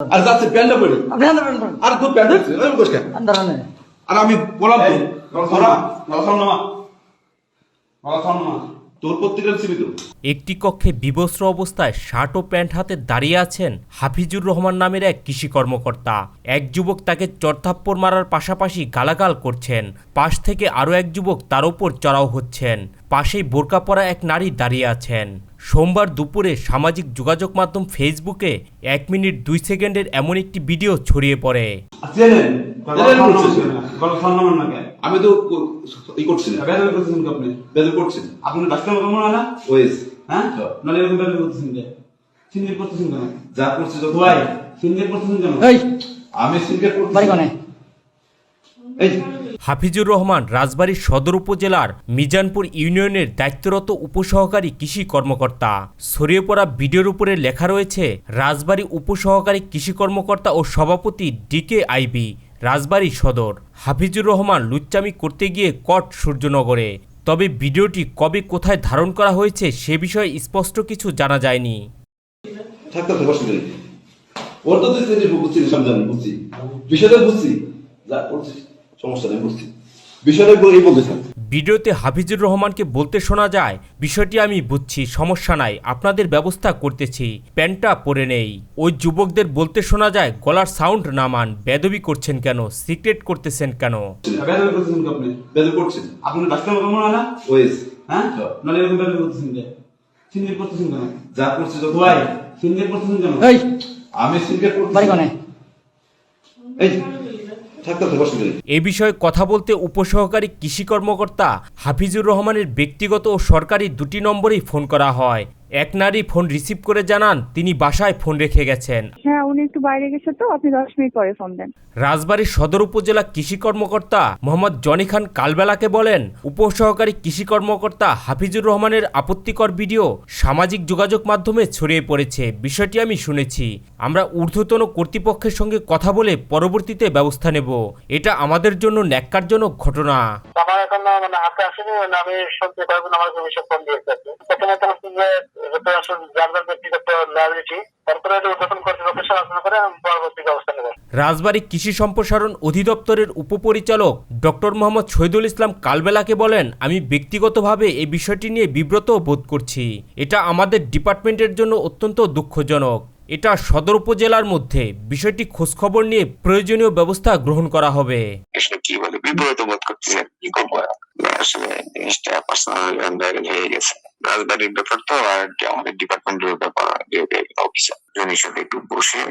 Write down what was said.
আর যাচ্ছে পরেন আর খুব রানে আর আমি বললাম একটি কক্ষে বিবস্ত্র অবস্থায় শার্ট ও প্যান্ট হাতে দাঁড়িয়ে আছেন হাফিজুর রহমান নামের এক কৃষি কর্মকর্তা। এক যুবক তাকে চরথাপ্পড় মারার পাশাপাশি গালাগাল করছেন। পাশ থেকে আরও এক যুবক তার ওপর চড়াও হচ্ছেন। পাশেই বোরকা পরা এক নারী দাঁড়িয়ে আছেন। সোমবার দুপুরে সামাজিক যোগাযোগ মাধ্যম ফেসবুকে এক মিনিট দুই সেকেন্ডের এমন একটি ভিডিও ছড়িয়ে পড়ে। আমি তো ই করছি না। বেদল করতেছেন কি আপনি? বেদল করছি না। আপনি ডাক্তার মতো মনে না? ওয়েস। হ্যাঁ। নাহলে এরকম করতেছেন করতেছেন কেন? যা করছি যত ভাই করতেছেন কেন? এই! আমি বাড়ি কোনে? এই! হাফিজুর রহমান রাজবাড়ীর সদর উপজেলার মিজানপুর ইউনিয়নের দায়িত্বরত উপসহকারী কৃষি কর্মকর্তা। ছড়িয়ে পড়া ভিডিওর উপরে লেখা রয়েছে, রাজবাড়ী উপসহকারী কৃষি কর্মকর্তা ও সভাপতি ডিকে আইবি রাজবাড়ী সদর। হাফিজুর রহমান লুচ্চামি করতে গিয়ে কট সূর্যনগরে। তবে ভিডিওটি কবে কোথায় ধারণ করা হয়েছে সে বিষয়ে স্পষ্ট কিছু জানা যায়নি। বুঝছি। সমস্যা নেই বুঝছি বিষয়টা এই বলতে চান ভিডিওতে হাফিজুর রহমানকে বলতে শোনা যায় বিষয়টি আমি বুঝছি সমস্যা নাই আপনাদের ব্যবস্থা করতেছি প্যান্টটা পরে নেই। ওই যুবকদের বলতে শোনা যায় গলার সাউন্ড নামান বেদবি করছেন কেন সিক্রেট করতেছেন কেন? বেদল করতেছেন আপনি? বেদল করছি আপনি ডাক্তার মনে হয় না? ওয়েস। হ্যাঁ? হ্যাঁ। এরকম বেদল করতেছেন কে সিঙ্গেল করতেছেন কেন? যা করছি যত ভাই সিঙ্গেল করতেছেন কেন? এই! আমি সিনকেট করছি বাড়ি কোনে? এ বিষয়ে কথা বলতে উপসহকারী কৃষি কর্মকর্তা হাফিজুর রহমানের ব্যক্তিগত ও সরকারি দুটি নম্বরেই ফোন করা হয়। এক নারী ফোন রিসিভ করে জানান তিনি বাসায় ফোন রেখে গেছেন। হ্যাঁ উনি একটু বাইরে গেছে তো আপনি দশ মিনিট পরে ফোন দেন। রাজবাড়ীর সদর উপজেলা কৃষি কর্মকর্তা মোহাম্মদ জনি খান কালবেলাকে বলেন উপসহকারী কৃষি কর্মকর্তা হাফিজুর রহমানের আপত্তিকর ভিডিও সামাজিক যোগাযোগ মাধ্যমে ছড়িয়ে পড়েছে। বিষয়টি আমি শুনেছি। আমরা ঊর্ধ্বতন কর্তৃপক্ষের সঙ্গে কথা বলে পরবর্তীতে ব্যবস্থা নেব। এটা আমাদের জন্য ন্যাক্কারজনক ঘটনা। মানে মানে নেব। রাজবাড়ী কৃষি সম্প্রসারণ অধিদপ্তরের উপপরিচালক ডক্টর মোহাম্মদ শহীদুল ইসলাম কালবেলাকে বলেন, আমি ব্যক্তিগতভাবে এই বিষয়টি নিয়ে বিব্রত বোধ করছি। এটা আমাদের ডিপার্টমেন্টের জন্য অত্যন্ত দুঃখজনক। এটা সদর উপজেলার মধ্যে। বিষয়টি খোঁজখবর নিয়ে প্রয়োজনীয় ব্যবস্থা গ্রহণ করা হবে। কি বলে? বিব্রত বোধ করতেছি আসলে জিনিসটা পার্সোনাল হয়ে গেছে। রাজবাড়ির ব্যাপার তো, আর আমাদের ডিপার্টমেন্টের ব্যাপার অফিসার জনের সাথে একটু বসে